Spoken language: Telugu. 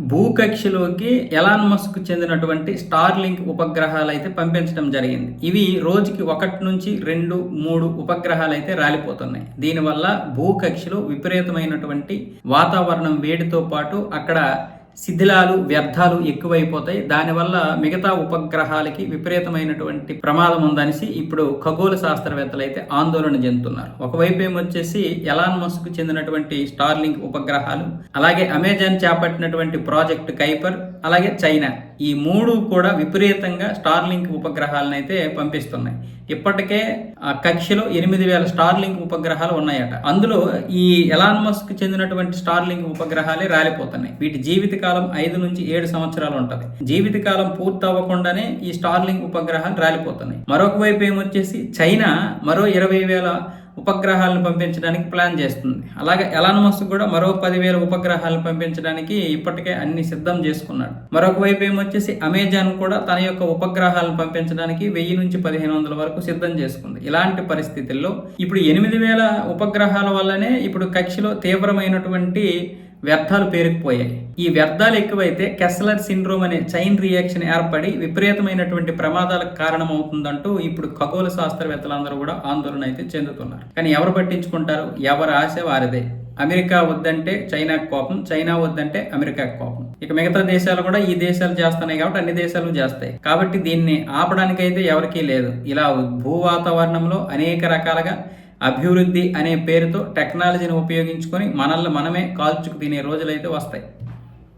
భూకక్షలోకి ఎలాన్ మస్క్ చెందినటువంటి స్టార్ లింక్ ఉపగ్రహాలు అయితే పంపించడం జరిగింది. ఇవి రోజుకి ఒకటి నుంచి రెండు మూడు ఉపగ్రహాలు అయితే రాలిపోతున్నాయి. దీనివల్ల భూకక్షలో విపరీతమైనటువంటి వాతావరణం వేడితో పాటు అక్కడ శిథిలాలు వ్యర్థాలు ఎక్కువైపోతాయి. దానివల్ల మిగతా ఉపగ్రహాలకి విపరీతమైనటువంటి ప్రమాదం ఉందనేసి ఇప్పుడు ఖగోళ శాస్త్రవేత్తలు అయితే ఆందోళన చెందుతున్నారు. ఒకవైపు ఏమొచ్చేసి ఎలాన్ మస్క్ చెందినటువంటి స్టార్లింగ్ ఉపగ్రహాలు అలాగే అమెజాన్ చేపట్టినటువంటి ప్రాజెక్ట్ కైపర్ అలాగే చైనా. ఈ మూడు కూడా విపరీతంగా స్టార్లింక్ ఉపగ్రహాలను అయితే పంపిస్తున్నాయి. ఇప్పటికే ఆ కక్షలో ఎనిమిది వేల స్టార్లింక్ ఉపగ్రహాలు ఉన్నాయట. అందులో ఈ ఎలాన్ మస్క్ చెందినటువంటి స్టార్లింక్ ఉపగ్రహాలే రాలిపోతున్నాయి. వీటి జీవితకాలం ఐదు నుంచి ఏడు సంవత్సరాలు ఉంటుంది. జీవితకాలం పూర్తి అవ్వకుండానే ఈ స్టార్లింక్ ఉపగ్రహాలు రాలిపోతున్నాయి. మరొక వైపు ఏమొచ్చేసి చైనా మరో ఇరవై వేల ఉపగ్రహాలను పంపించడానికి ప్లాన్ చేస్తుంది. అలాగే ఎలాన్ మస్క్ కూడా మరో పదివేల ఉపగ్రహాలను పంపించడానికి ఇప్పటికే అన్ని సిద్ధం చేసుకున్నాడు. మరొక వైపు ఏమొచ్చేసి అమెజాన్ కూడా తన యొక్క ఉపగ్రహాలను పంపించడానికి వెయ్యి నుంచి పదిహేను వందల వరకు సిద్ధం చేసుకుంది. ఇలాంటి పరిస్థితుల్లో ఇప్పుడు ఎనిమిది వేల ఉపగ్రహాల వల్లనే ఇప్పుడు కక్షలో తీవ్రమైనటువంటి వ్యర్థాలు పేరుకుపోయాయి. ఈ వ్యర్థాలు ఎక్కువైతే కెస్లర్ సిండ్రోమ్ అనే చైన్ రియాక్షన్ ఏర్పడి విపరీతమైనటువంటి ప్రమాదాలకు కారణమవుతుందంటూ ఇప్పుడు ఖగోళ శాస్త్రవేత్తలందరూ కూడా ఆందోళన అయితే చెందుతున్నారు. కానీ ఎవరు పట్టించుకుంటారు? ఎవరు ఆశ వారిదే. అమెరికా వద్దంటే చైనాకు కోపం చైనా వద్దంటే అమెరికాకు కోపం. ఇక మిగతా దేశాలు కూడా ఈ దేశాలు చేస్తున్నాయి కాబట్టి అన్ని దేశాలు చేస్తాయి. కాబట్టి దీన్ని ఆపడానికైతే ఎవరికీ లేదు. ఇలా భూ వాతావరణంలో అనేక రకాలుగా అభివృద్ధి అనే పేరుతో టెక్నాలజీని ఉపయోగించుకొని మనల్ని మనమే కాల్చుకు తినే రోజులైతే వస్తాయి.